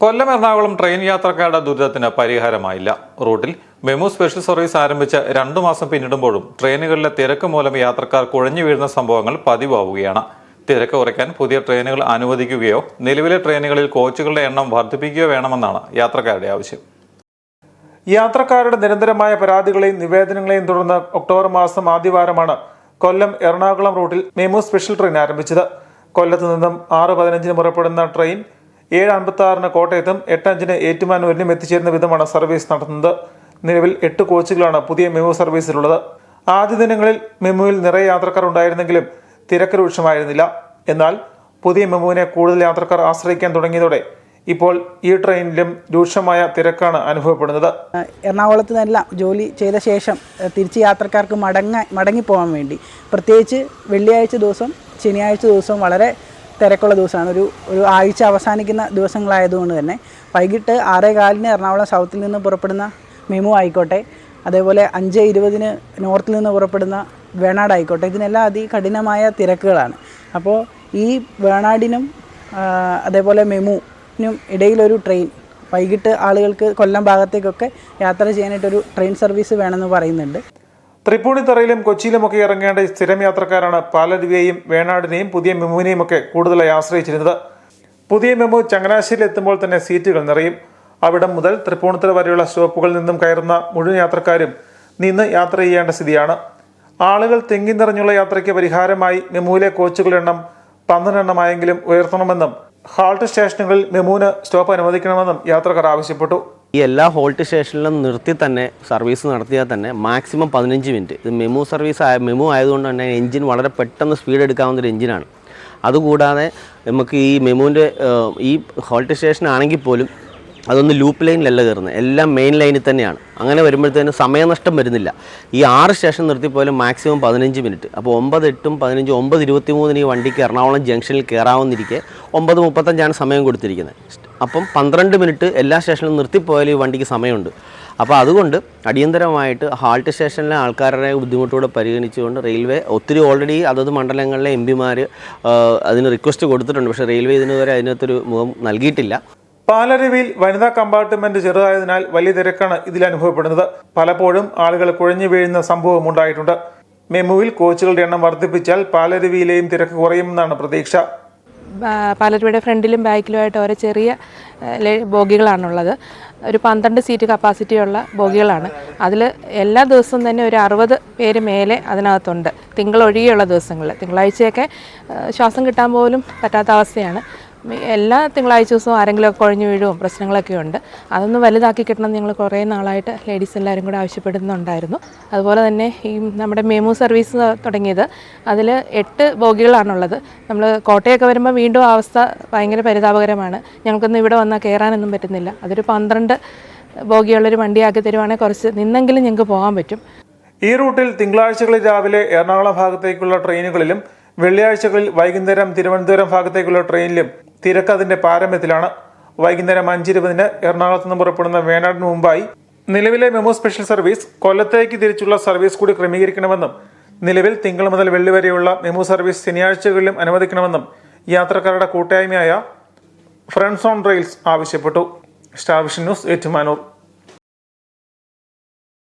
Kollam Ernakulam train യാത്രക്കാരുടെ ദുരിതത്തിന് പരിഹാരമായില്ല. റൂട്ടിൽ MEMU special service ആരംഭിച്ച് രണ്ടു മാസം പിന്നിടുമ്പോഴും ട്രെയിനുകളിലെ തിരക്ക് മൂലം യാത്രക്കാർ കുഴഞ്ഞു വീഴുന്ന സംഭവങ്ങൾ പതിവാവുകയാണ്. തിരക്ക് കുറയ്ക്കാൻ പുതിയ ട്രെയിനുകൾ അനുവദിക്കുകയോ നിലവിലെ ട്രെയിനുകളിൽ കോച്ചുകളുടെ എണ്ണം വർദ്ധിപ്പിക്കുകയോ വേണമെന്നാണ് യാത്രക്കാരുടെ ആവശ്യം. യാത്രക്കാരുടെ നിരന്തരമായ പരാതികളെയും നിവേദനങ്ങളെയും തുടർന്ന് ഒക്ടോബർ മാസം ആദ്യവാരമാണ് കൊല്ലം എറണാകുളം റൂട്ടിൽ മെമു സ്പെഷ്യൽ ട്രെയിൻ ആരംഭിച്ചത്. കൊല്ലത്ത് നിന്നും ആറ് പതിനഞ്ചിന് പുറപ്പെടുന്ന ട്രെയിൻ ഏഴ് അൻപത്തി ആറിന് കോട്ടയത്തും എട്ട് അഞ്ചിന് ഏറ്റുമാനൂരിലും എത്തിച്ചേരുന്ന വിധമാണ് സർവീസ് നടത്തുന്നത്. നിലവിൽ എട്ട് കോച്ചുകളാണ് പുതിയ മെമു സർവീസിലുള്ളത്. ആദ്യ ദിനങ്ങളിൽ മെമുവിൽ നിറയെ യാത്രക്കാർ ഉണ്ടായിരുന്നെങ്കിലും തിരക്ക് രൂക്ഷമായിരുന്നില്ല. എന്നാൽ പുതിയ മെമുവിനെ കൂടുതൽ യാത്രക്കാർ ആശ്രയിക്കാൻ തുടങ്ങിയതോടെ ഇപ്പോൾ ഈ ട്രെയിനിലും രൂക്ഷമായ തിരക്കാണ് അനുഭവപ്പെടുന്നത്. എറണാകുളത്ത് നിന്നെല്ലാം ജോലി ചെയ്ത ശേഷം തിരിച്ച് യാത്രക്കാർക്ക് മടങ്ങ മടങ്ങിപ്പോകാൻ വേണ്ടി. പ്രത്യേകിച്ച് വെള്ളിയാഴ്ച ദിവസം ശനിയാഴ്ച ദിവസം വളരെ തിരക്കുള്ള ദിവസമാണ്. ഒരു ഒരു ആഴ്ച അവസാനിക്കുന്ന ദിവസങ്ങളായതുകൊണ്ട് തന്നെ വൈകിട്ട് ആറേ കാലിന് എറണാകുളം സൗത്തിൽ നിന്ന് പുറപ്പെടുന്ന മെമു ആയിക്കോട്ടെ അതേപോലെ അഞ്ച് ഇരുപതിന് നോർത്തിൽ നിന്ന് പുറപ്പെടുന്ന വേണാട് ആയിക്കോട്ടെ ഇതിനെല്ലാം അതികഠിനമായ തിരക്കുകളാണ്. അപ്പോൾ ഈ വേണാടിനും അതേപോലെ മെമുവിനും ഇടയിലൊരു ട്രെയിൻ വൈകിട്ട് ആളുകൾക്ക് കൊല്ലം ഭാഗത്തേക്കൊക്കെ യാത്ര ചെയ്യാനായിട്ടൊരു ട്രെയിൻ സർവീസ് വേണമെന്ന് പറയുന്നുണ്ട്. തൃപ്പൂണിത്തറയിലും കൊച്ചിയിലുമൊക്കെ ഇറങ്ങേണ്ട സ്ഥിരം യാത്രക്കാരാണ് പാലരുവിയെയും വേണാടിനെയും പുതിയ മെമുവിനെയും ഒക്കെ കൂടുതലായി ആശ്രയിച്ചിരുന്നത്. പുതിയ മെമു ചങ്ങനാശ്ശേരിയിൽ എത്തുമ്പോൾ തന്നെ സീറ്റുകൾ നിറയും. അവിടം മുതൽ തൃപ്പൂണിത്തറ വരെയുള്ള സ്റ്റോപ്പുകളിൽ നിന്നും കയറുന്ന മുഴുവൻ യാത്രക്കാരും നിന്ന് യാത്ര ചെയ്യേണ്ട സ്ഥിതിയാണ്. ആളുകൾ തെങ്ങി നിറഞ്ഞുള്ള യാത്രയ്ക്ക് പരിഹാരമായി മെമുവിലെ കോച്ചുകളുടെ എണ്ണം പന്ത്രണ്ടെണ്ണമായെങ്കിലും ഉയർത്തണമെന്നും ഹാൾട്ട് സ്റ്റേഷനുകളിൽ മെമുവിന് സ്റ്റോപ്പ് അനുവദിക്കണമെന്നും യാത്രക്കാർ ആവശ്യപ്പെട്ടു. ഈ എല്ലാ ഹോൾട്ട് സ്റ്റേഷനിലും നിർത്തി തന്നെ സർവീസ് നടത്തിയാൽ തന്നെ മാക്സിമം പതിനഞ്ച് മിനിറ്റ്. ഇത് മെമു സർവീസ് ആയ മെമു ആയതുകൊണ്ട് തന്നെ എഞ്ചിൻ വളരെ പെട്ടെന്ന് സ്പീഡ് എടുക്കാവുന്ന ഒരു എഞ്ചിനാണ് അതുകൂടാതെ നമുക്ക് ഈ മെമുവിന്റെ ഈ ഹോൾട്ട് സ്റ്റേഷൻ ആണെങ്കിൽ പോലും അതൊന്ന് ലൂപ്പ് ലൈനിലല്ല കയറുന്നത് എല്ലാം മെയിൻ ലൈനിൽ തന്നെയാണ്. അങ്ങനെ വരുമ്പോഴത്തേനും സമയനഷ്ടം വരുന്നില്ല. ഈ ആറ് സ്റ്റേഷൻ നിർത്തിപ്പോലും മാക്സിമം പതിനഞ്ച് മിനിറ്റ് അപ്പോൾ ഒമ്പത് എട്ടും പതിനഞ്ച് ഒമ്പത് ഇരുപത്തി മൂന്നിന് ഈ വണ്ടിക്ക് എറണാകുളം ജംഗ്ഷനിൽ കയറാവുന്നിരിക്കെ ഒമ്പത് മുപ്പത്തഞ്ചാണ് സമയം കൊടുത്തിരിക്കുന്നത്. അപ്പം പന്ത്രണ്ട് മിനിറ്റ് എല്ലാ സ്റ്റേഷനിലും നിർത്തിപ്പോയാലും ഈ വണ്ടിക്ക് സമയമുണ്ട്. അപ്പോൾ അതുകൊണ്ട് അടിയന്തരമായിട്ട് ഹാൾട്ട് സ്റ്റേഷനിലെ ആൾക്കാരുടെ ബുദ്ധിമുട്ടുകൂടെ പരിഗണിച്ചുകൊണ്ട് റെയിൽവേ ഒത്തിരി ഓൾറെഡി അതത് മണ്ഡലങ്ങളിലെ എം പിമാർ അതിന് റിക്വസ്റ്റ് കൊടുത്തിട്ടുണ്ട്. പക്ഷേ റെയിൽവേ ഇതിനുവരെ അതിനകത്തൊരു മുഖം നൽകിയിട്ടില്ല. പാലരുവിയിൽ വനിതാ കമ്പാർട്ട്മെന്റ് ചെറുതായതിനാൽ വലിയ തിരക്കാണ് ഇതിൽ അനുഭവപ്പെടുന്നത്. പലപ്പോഴും ആളുകൾ കുഴഞ്ഞു വീഴുന്ന സംഭവം ഉണ്ടായിട്ടുണ്ട്. മെമുവിൽ കോച്ചുകളുടെ എണ്ണം വർദ്ധിപ്പിച്ചാൽ പാലരുവിയിലെയും തിരക്ക് കുറയുമെന്നാണ് പ്രതീക്ഷ. പാലരുവിയുടെ ഫ്രണ്ടിലും ബാക്കിലുമായിട്ട് ഓരോ ചെറിയ ബോഗികളാണുള്ളത്. ഒരു പന്ത്രണ്ട് സീറ്റ് കപ്പാസിറ്റിയുള്ള ബോഗികളാണ്. അതിൽ എല്ലാ ദിവസവും തന്നെ ഒരു അറുപത് പേര് മേലെ അതിനകത്തുണ്ട്. തിങ്കൾ ഒഴികെയുള്ള ദിവസങ്ങളിൽ. തിങ്കളാഴ്ചയൊക്കെ ശ്വാസം കിട്ടാൻ പോലും പറ്റാത്ത അവസ്ഥയാണ്. എല്ലാ തിങ്കളാഴ്ച ദിവസവും ആരെങ്കിലുമൊക്കെ കുഴഞ്ഞു വീഴും പ്രശ്നങ്ങളൊക്കെ ഉണ്ട്. അതൊന്ന് വലുതാക്കി കിട്ടണം ഞങ്ങൾ കുറേ നാളായിട്ട് ലേഡീസ് എല്ലാവരും കൂടെ ആവശ്യപ്പെടുന്നുണ്ടായിരുന്നു. അതുപോലെ തന്നെ ഈ നമ്മുടെ മെമു സർവീസ് തുടങ്ങിയത് അതിൽ എട്ട് ബോഗികളാണുള്ളത്. നമ്മൾ കോട്ടയൊക്കെ വരുമ്പോൾ വീണ്ടും അവസ്ഥ ഭയങ്കര പരിതാപകരമാണ്. ഞങ്ങൾക്കൊന്നും ഇവിടെ വന്നാൽ കയറാനൊന്നും പറ്റുന്നില്ല. അതൊരു പന്ത്രണ്ട് ബോഗിയുള്ളൊരു വണ്ടിയാക്കി തരുവാണെങ്കിൽ കുറച്ച് നിന്നെങ്കിലും ഞങ്ങൾക്ക് പോകാൻ പറ്റും. ഈ റൂട്ടിൽ തിങ്കളാഴ്ചകളിൽ രാവിലെ എറണാകുളം ഭാഗത്തേക്കുള്ള ട്രെയിനുകളിലും വെള്ളിയാഴ്ചകളിൽ വൈകുന്നേരം തിരുവനന്തപുരം ഭാഗത്തേക്കുള്ള ട്രെയിനിലും തിരക്ക് അതിന്റെ പാരമ്യത്തിലാണ് വൈകുന്നേരം അഞ്ചിരുപതിന് എറണാകുളത്ത് നിന്ന് പുറപ്പെടുന്ന വേണാടിന് മുമ്പായി നിലവിലെ മെമു സ്പെഷ്യൽ സർവീസ് കൊല്ലത്തേക്ക് തിരിച്ചുള്ള സർവീസ് കൂടി ക്രമീകരിക്കണമെന്നും നിലവിൽ തിങ്കൾ മുതൽ വെള്ളി വരെയുള്ള മെമു സർവീസ് ശനിയാഴ്ചകളിലും അനുവദിക്കണമെന്നും യാത്രക്കാരുടെ കൂട്ടായ്മയായ ഫ്രണ്ട്സ് ഓൺ റെയിൽസ് ആവശ്യപ്പെട്ടു. Star News Ettumanoor.